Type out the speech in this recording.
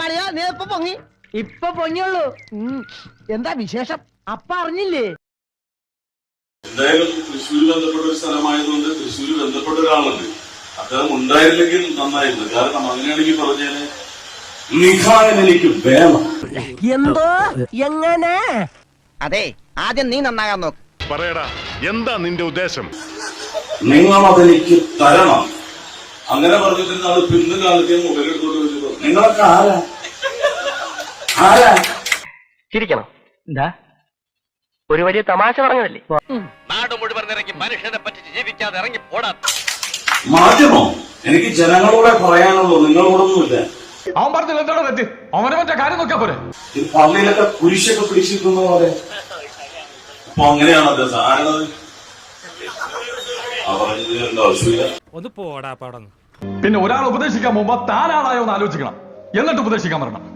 മാളിയാ നീ ഇപ്പൊ പൊങ്ങി. ഇപ്പൊ പൊങ്ങിയുള്ളൂ. എന്താ വിശേഷം? അപ്പ അറിഞ്ഞില്ലേ? എന്തായാലും തൃശ്ശൂർ ബന്ധപ്പെട്ട ഒരു സ്ഥലമായതുകൊണ്ട് തൃശ്ശൂർ ബന്ധപ്പെട്ട ഒരാളുണ്ട്. അദ്ദേഹം ഉണ്ടായിരുന്നെങ്കിൽ നന്നായിരുന്നു. കാരണം അങ്ങനെയാണെങ്കിൽ പറഞ്ഞേനെ നിഖായൻ എനിക്ക് വേണം. എന്തോ? എങ്ങനെ? അതെ ആദ്യം നീ നന്നാകാൻ നോക്ക്. പറയടാ എന്താ നിന്റെ ഉദ്ദേശം? നിങ്ങൾ അതെനിക്ക് തരണം. അങ്ങനെ പറഞ്ഞിട്ട് ആൾ പിന്ന് കാലത്തെ മൊബൈൽ എടുത്തോട്ട് വെച്ചു നിങ്ങളൊക്കെ ആരാ? ആരാ? ചിരിക്കണം. എന്താ? ഒരു വലിയ തമാശ പറഞ്ഞതല്ലേ? നാട് മുഴുവൻ ഇറങ്ങി മനുഷ്യനെ പറ്റിച്ച് ജീവിക്കാതെ ഇറങ്ങി പോടാ. മാധ്യമോ? എനിക്ക് ജനങ്ങളോടെ പറയാനുള്ളൂ നിങ്ങളോടൊന്നുമില്ല. അവൻ പറഞ്ഞില്ല എന്താണ് തെറ്റ്? അവനെ മറ്റേ കാര്യം നോക്കിയാ പോരെ. ഈ പള്ളിയിലൊക്കെ കുരിശൊക്കെ പിടിച്ചിരിക്കുന്ന പോലെ അപ്പൊ അങ്ങനെയാണല്ലോ ആരാണത് ആ ഒന്ന് പോടാ ആവശ്യമില്ല പിന്നെ ഒരാൾ ഉപദേശിക്കാൻ പോകുമ്പോ താനാളായോ എന്ന് ആലോചിക്കണം. എന്നിട്ട് ഉപദേശിക്കാൻ പറയണം.